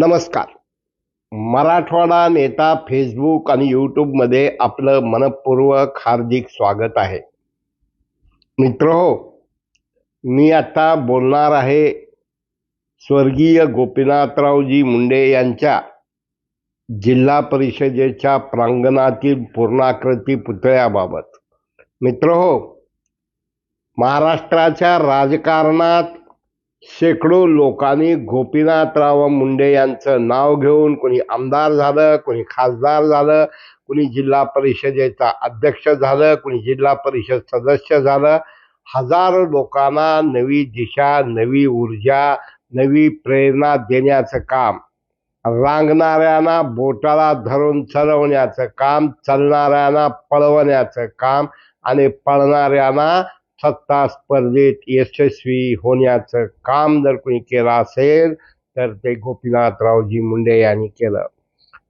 नमस्कार. मराठवाडा नेता फेसबुक आणि यूट्यूबमध्ये आपलं मनपूर्वक हार्दिक स्वागत आहे. मित्र हो मी आता बोलणार आहे स्वर्गीय गोपीनाथरावजी मुंडे यांच्या जिल्हा परिषदेच्या प्रांगणातील पूर्णाकृती पुतळ्याबाबत. मित्र हो महाराष्ट्राच्या राजकारणात शेकडो लोकांनी गोपीनाथराव मुंडे यांचं नाव घेऊन कोणी आमदार झालं कोणी खासदार झालं कुणी जिल्हा परिषदेचा अध्यक्ष झालं कुणी जिल्हा परिषद सदस्य झालं. हजारो लोकांना नवी दिशा नवी ऊर्जा नवी प्रेरणा देण्याचं काम रांगणाऱ्यांना बोटाला धरून चलवण्याचं काम चालणाऱ्यांना पळवण्याचं काम आणि पळणाऱ्यांना सत्ता स्पर्धेत यशस्वी होण्याचं काम जर कोणी केलं असेल तर ते गोपीनाथरावजी मुंडे यांनी केलं.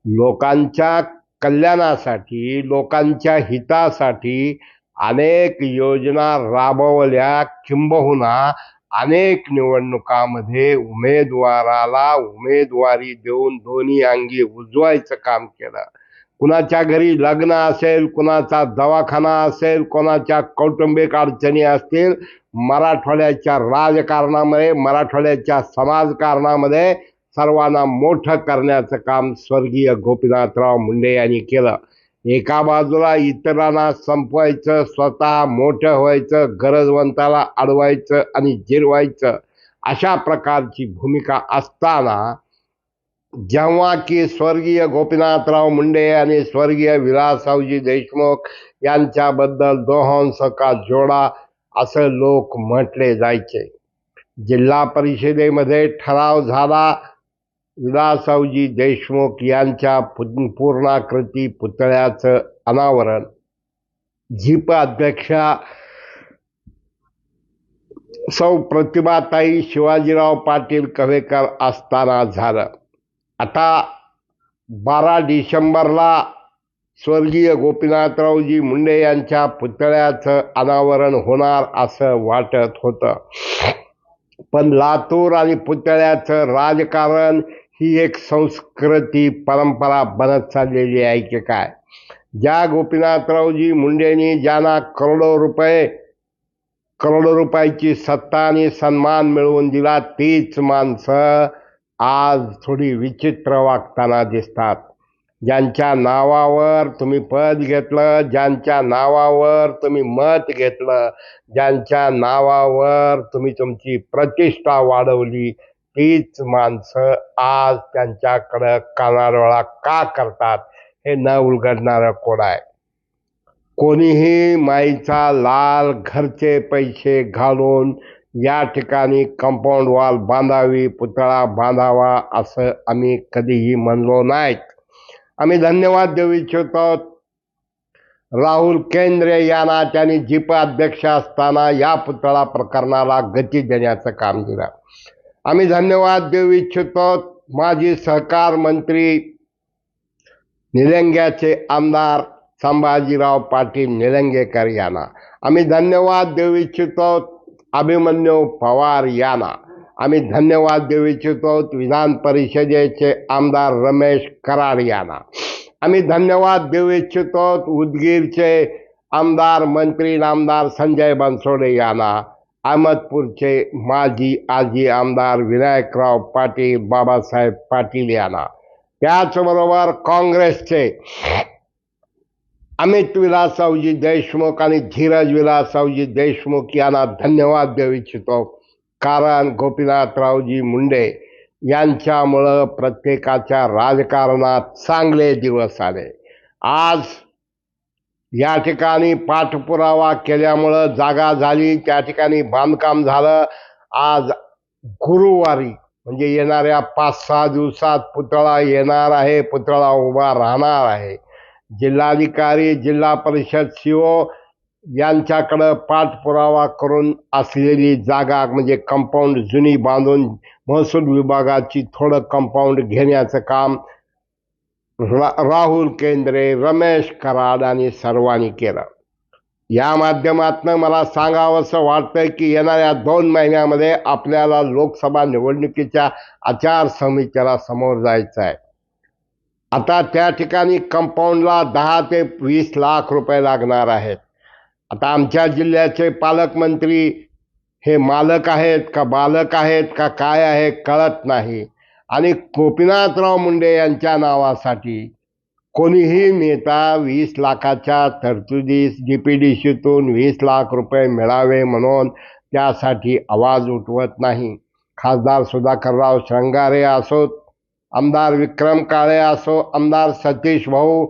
लोकांच्या कल्याणासाठी लोकांच्या हितासाठी अनेक योजना राबवल्या किंबहुना अनेक निवडणुकामध्ये उमेदवाराला उमेदवारी देऊन दोन्ही अंगी उजवायचं काम केलं. कुणाच्या घरी लग्न असेल कुणाचा दवाखाना असेल कोणाच्या कौटुंबिक अडचणी असतील मराठवाड्याच्या राजकारणामध्ये मराठवाड्याच्या समाजकारणामध्ये सर्वांना मोठं करण्याचं काम स्वर्गीय गोपीनाथराव मुंडे यांनी केलं. एका बाजूला इतरांना संपवायचं स्वतः मोठं व्हायचं गरजवंताला अडवायचं आणि जिरवायचं अशा प्रकारची भूमिका असताना जेव्हा की स्वर्गीय गोपीनाथराव मुंडे आणि स्वर्गीय विलासरावजी देशमुख यांच्याबद्दल दोहंस सका जोडा असं लोक म्हटले जायचे. जिल्हा परिषदेमध्ये ठराव झाला विलासरावजी देशमुख यांच्या पु- पूर्णाकृती पुतळ्याचं अनावरण. झीप अध्यक्षा सौ प्रतिभाताई शिवाजीराव पाटील कवेकर असताना झालं. आता बारा डिसेंबरला स्वर्गीय गोपीनाथरावजी मुंडे यांच्या पुतळ्याचं अनावरण होणार असं वाटत होतं. पण लातूर आणि पुतळ्याचं राजकारण ही एक संस्कृती परंपरा बनत चाललेली आहे की काय? ज्या गोपीनाथरावजी मुंडेंनी ज्यांना करोडो रुपये करोडो रुपयाची सत्ता आणि सन्मान मिळवून दिला तीच माणसं आज थोडी विचित्र वागताना दिसतात. ज्यांच्या नावावर तुम्ही पद घेतलं ज्यांच्या नावावर तुम्ही मत घेतलं ज्यांच्या नावावर तुम्ही तुमची प्रतिष्ठा वाढवली तीच माणसं आज त्यांच्याकडं कानाडोळा का करतात हे न उलगडणारं कोण आहे? कोणीही माईचा लाल घरचे पैसे घालून या ठिकाणी कंपाऊंड वॉल बांधावी पुतळा बांधावा असं आम्ही कधीही म्हणलो नाहीत. आम्ही धन्यवाद देऊ इच्छितो. राहुल केंद्रे यांना त्यांनी जीप अध्यक्ष असताना या पुतळा प्रकरणाला गती देण्याचं काम केलं आम्ही धन्यवाद देऊ इच्छितो. माजी सहकार मंत्री निलंग्याचे आमदार संभाजीराव पाटील निलंगेकर यांना. आम्ही धन्यवाद देऊ इच्छितो. अभिमन्यू पवार यांना आम्ही धन्यवाद देऊ इच्छितो विधान परिषदेचे आमदार रमेश कराड यांना आम्ही धन्यवाद देऊ इच्छितो उदगीरचे आमदार मंत्री नामदार संजय बनसोडे यांना अहमदपूरचे माजी आजी आमदार विनायकराव पाटील बाबासाहेब पाटील यांना त्याचबरोबर काँग्रेसचे अमित विलासरावजी देशमुख आणि धीरज विलासरावजी देशमुख यांना धन्यवाद देऊ इच्छितो. कारण गोपीनाथरावजी मुंडे यांच्यामुळं प्रत्येकाच्या राजकारणात चांगले दिवस आले. आज या ठिकाणी पाठपुरावा केल्यामुळं जागा झाली त्या ठिकाणी बांधकाम झालं. आज गुरुवारी म्हणजे येणाऱ्या पाच सहा दिवसात पुतळा येणार आहे पुतळा उभा राहणार आहे. जिल्हाधिकारी जिल्हा परिषद सीओ यांच्याकडं पाठपुरावा करून असलेली जागा म्हणजे कंपाऊंड जुनी बांधून महसूल विभागाची थोडं कंपाऊंड घेण्याचं काम रा राहुल केंद्रे रमेश कराड आणि सर्वांनी केलं. या माध्यमातनं मला सांगावंसं वाटतंय की येणाऱ्या दोन महिन्यामध्ये आपल्याला लोकसभा निवडणुकीच्या आचारसंहितेला समोर जायचं आहे आता त्या ठिकाणी कंपाऊंडला दहा ते वीस लाख रुपये लागणार आहेत. आता आमच्या जिल्ह्याचे पालकमंत्री हे मालक आहेत का बालक आहेत का काय आहे कळत नाही. आणि गोपीनाथराव मुंडे यांच्या नावासाठी कोणीही नेता वीस लाखाच्या तरतुदीस डी पी डी सीतून वीस लाख रुपये मिळावे म्हणून त्यासाठी आवाज उठवत नाही. खासदार सुधाकरराव श्रंगारे असोत आमदार विक्रम काळे असो आमदार सतीश भाऊ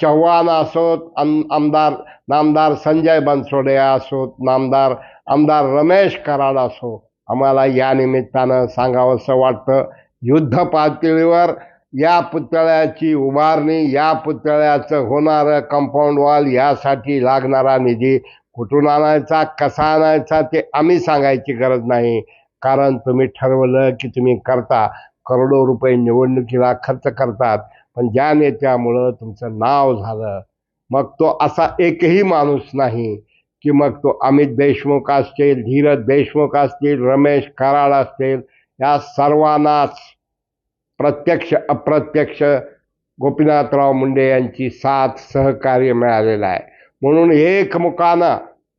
चव्हाण असोत आम आमदार नामदार संजय बनसोडे असोत नामदार आमदार रमेश कराड असो. आम्हाला या निमित्तानं सांगावंसं वाटतं युद्ध पातळीवर या पुतळ्याची उभारणी या पुतळ्याचं होणारं कंपाऊंड वॉल यासाठी लागणारा निधी कुठून आणायचा कसा आणायचा ते आम्ही सांगायची गरज नाही. कारण तुम्ही ठरवलं की तुम्ही करता. करोडो रुपये निवडणुकीला खर्च करतात. पण ज्या नेत्यामुळं तुमचं नाव झालं मग तो असा एकही माणूस नाही की मग तो अमित देशमुख असतील धीरज देशमुख असतील रमेश कराड असतील या सर्वांनाच प्रत्यक्ष अप्रत्यक्ष गोपीनाथराव मुंडे यांची साथ सहकार्य मिळालेलं आहे. म्हणून एकमुखानं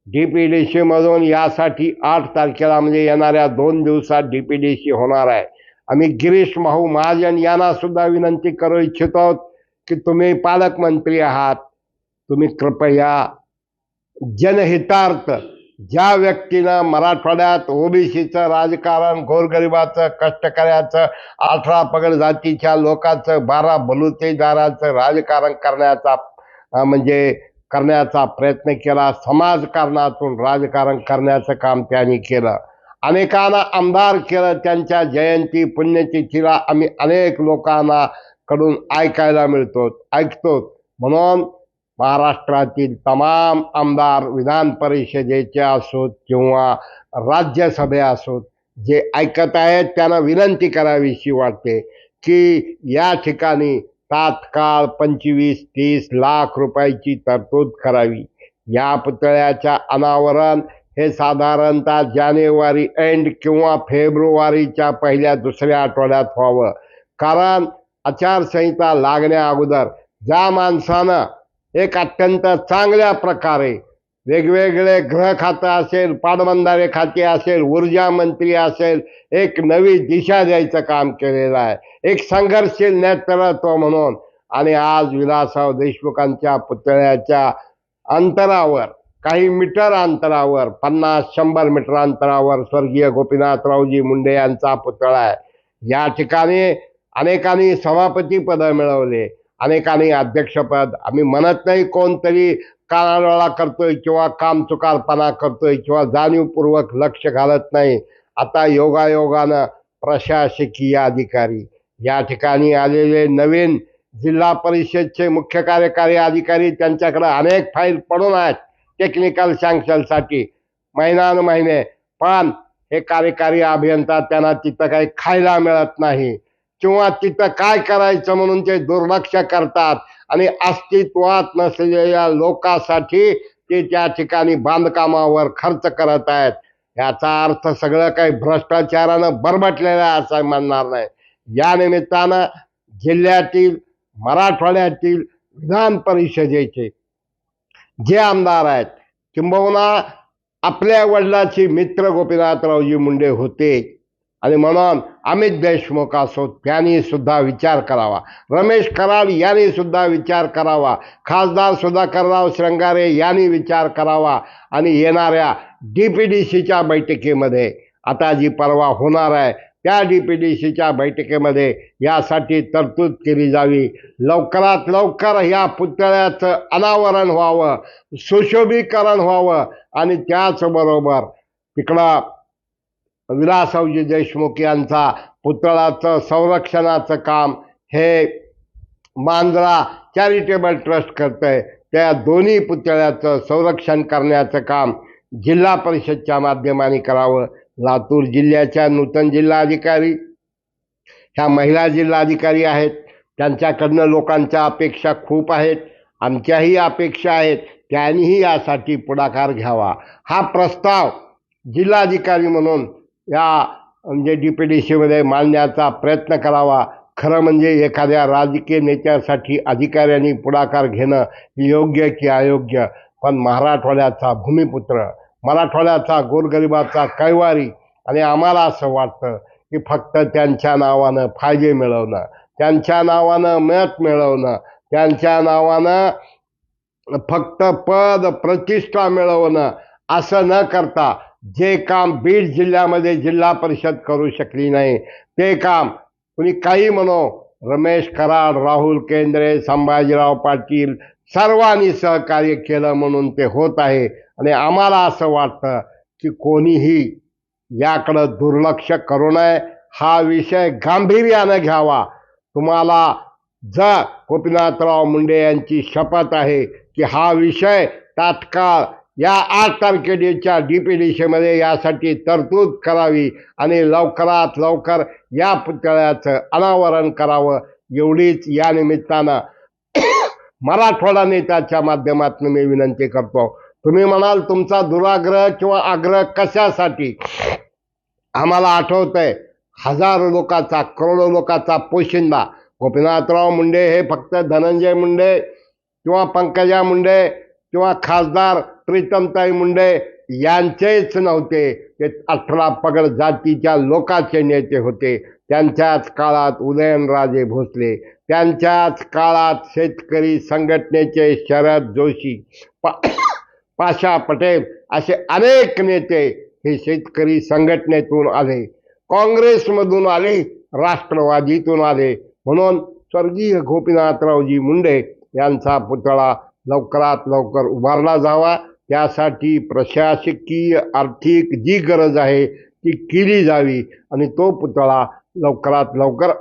डी पी डी सीमधून यासाठी आठ तारखेला म्हणजे येणाऱ्या दोन दिवसात डी पी डी सी होणार आहे. आम्ही गिरीश भाऊ महाजन यांना सुद्धा विनंती करू इच्छितो की तुम्ही पालकमंत्री आहात. तुम्ही कृपया जनहितार्थ ज्या व्यक्तीनं मराठवाड्यात ओबीसीचं राजकारण गोरगरिबाचं कष्टकऱ्याचं अठरा पगड जातीच्या लोकांचं बारा बलुतेदाराचं राजकारण करण्याचा म्हणजे करण्याचा प्रयत्न केला समाजकारणातून राजकारण करण्याचं काम त्यांनी केलं. अनेकांना आमदार केलं त्यांच्या जयंती पुण्यतिथीला आम्ही अनेक लोकांना कडून ऐकायला मिळतो ऐकतो. म्हणून महाराष्ट्रातील तमाम आमदार विधान परिषदेचे असोत किंवा राज्यसभे असोत जे ऐकत आहेत त्यांना विनंती करावीशी वाटते की या ठिकाणी तात्काळ पंचवीस तीस लाख रुपयाची तरतूद करावी. या पुतळ्याच्या अनावरण हे साधारणतः जानेवारी एंड किंवा फेब्रुवारीच्या पहिल्या दुसऱ्या आठवड्यात व्हावं. कारण आचारसंहिता लागण्या अगोदर ज्या माणसानं एक अत्यंत चांगल्या प्रकारे वेगवेगळे ग्रह खातं असेल पाटबंधारे खाते असेल ऊर्जा मंत्री असेल एक नवी दिशा द्यायचं काम केलेलं आहे. एक संघर्षशील नेतृत्व म्हणून आणि आज विलासराव देशमुखांच्या पुतळ्याच्या अंतरावर काही मीटर अंतरावर पन्नास शंभर मीटर अंतरावर स्वर्गीय गोपीनाथरावजी मुंडे यांचा पुतळा आहे. या ठिकाणी अनेकांनी सभापती पद मिळवले अनेकांनी अध्यक्षपद. आम्ही म्हणत नाही कोणतरी कानाडोळा करतोय किंवा काम चुकारपणा करतोय किंवा जाणीवपूर्वक लक्ष घालत नाही. आता योगायोगानं प्रशासकीय अधिकारी या ठिकाणी आलेले नवीन जिल्हा परिषदचे मुख्य कार्यकारी अधिकारी त्यांच्याकडे अनेक फाईल पडून आहेत. टेक्निकल सँक्शनसाठी महिन्यान महिने पण हे कार्यकारी अभियंता त्यांना तिथं काही खायला मिळत नाही. किंवा तिथं काय करायचं म्हणून ते दुर्लक्ष करतात. आणि अस्तित्वात नसलेल्या लोकांसाठी ते त्या ठिकाणी बांधकामावर खर्च करत आहेत. याचा अर्थ सगळं काही भ्रष्टाचारानं बरबटलेलं आहे असं म्हणणार नाही. या निमित्तानं जिल्ह्यातील मराठवाड्यातील विधान परिषदेचे जे आमदार आहेत किंबहुना आपल्या वडिलाचे मित्र गोपीनाथरावजी मुंडे होते. आणि म्हणून अमित देशमुख असो त्यांनी सुद्धा विचार करावा. रमेश कराड यांनी सुद्धा विचार करावा. खासदार सुधाकरराव श्रंगारे यांनी विचार करावा. आणि येणाऱ्या डी पी डी सीच्या बैठकीमध्ये आता जी परवा होणार आहे त्या डी पी डी सीच्या बैठकीमध्ये यासाठी तरतूद केली जावी. लवकरात लवकर या पुतळ्याचं अनावरण व्हावं सुशोभीकरण व्हावं आणि त्याचबरोबर तिकडं विलासरावजी देशमुख यांचा पुतळाचं संरक्षणाचं काम हे मांजरा चॅरिटेबल ट्रस्ट करतं आहे त्या दोन्ही पुतळ्याचं संरक्षण करण्याचं काम जिल्हा परिषदच्या माध्यमाने करावं. लातूर जिल्ह्याच्या नूतन जिल्हाधिकारी. ह्या महिला जिल्हाधिकारी आहेत. त्यांच्याकडनं लोकांच्या अपेक्षा खूप आहेत. आमच्याही अपेक्षा आहेत. त्यांनीही यासाठी पुढाकार घ्यावा. हा प्रस्ताव जिल्हाधिकारी म्हणून या म्हणजे डी पी डी सीमध्ये मांडण्याचा प्रयत्न करावा. खरं म्हणजे एखाद्या राजकीय नेत्यासाठी अधिकाऱ्यांनी पुढाकार घेणं योग्य की अयोग्य? पण मराठवाड्याचा भूमिपुत्र मराठवाड्याचा गोरगरिबाचा कैवारी आणि आम्हाला असं वाटतं की फक्त त्यांच्या नावानं फायदे मिळवणं त्यांच्या नावानं मत मिळवणं त्यांच्या नावानं फक्त पद प्रतिष्ठा मिळवणं असं न करता जे काम बीड जिल्ह्यामध्ये जिल्हा परिषद करू शकली नाही ते काम कुणी काही म्हणो रमेश कराड राहुल केंद्रे संभाजीराव पाटील सर्वांनी सहकार्य केलं म्हणून ते होत आहे. आणि आम्हाला असं वाटतं की कोणीही याकडं दुर्लक्ष करू नये. हा विषय गांभीर्यानं घ्यावा. तुम्हाला ज गोपीनाथराव मुंडे यांची शपथ आहे की हा विषय तात्काळ या आठ तारखेच्या डी पी डी सीमध्ये यासाठी तरतूद करावी आणि लवकरात लवकर या पुतळ्याचं अनावरण करावं एवढीच या निमित्तानं मराठवाडा नेत्याच्या माध्यमातून मी विनंती करतो. तुम्ही म्हणाल तुमचा दुराग्रह किंवा आग्रह कशासाठी? आम्हाला आठवतंय हजारो लोकांचा करोडो लोकांचा पोशिंदा. गोपीनाथराव मुंडे हे फक्त धनंजय मुंडे किंवा पंकजा मुंडे किंवा खासदार प्रीतमताई मुंडे यांचेच नव्हते. ते अठरा पगड जातीच्या लोकांचे नेते होते. त्यांच्याच काळात उदयनराजे भोसले त्यांच्याच काळात शेतकरी संघटनेचे शरद जोशी. पा पाशा पटेल असे अनेक नेते हे शेतकरी संघटनेतून आले काँग्रेसमधून आले राष्ट्रवादीतून आले. म्हणून स्वर्गीय गोपीनाथरावजी मुंडे यांचा पुतळा लवकरात लवकर उभारला जावा. त्यासाठी प्रशासकीय आर्थिक जी गरज आहे ती केली जावी आणि तो पुतळा लवकरात लवकर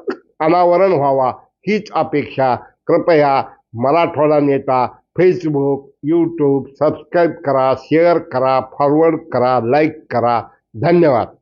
अनावरण व्हावा. हीच अपेक्षा. कृपया Marathwada Neta Facebook YouTube subscribe करा शेअर करा फॉरवर्ड करा लाईक करा. धन्यवाद.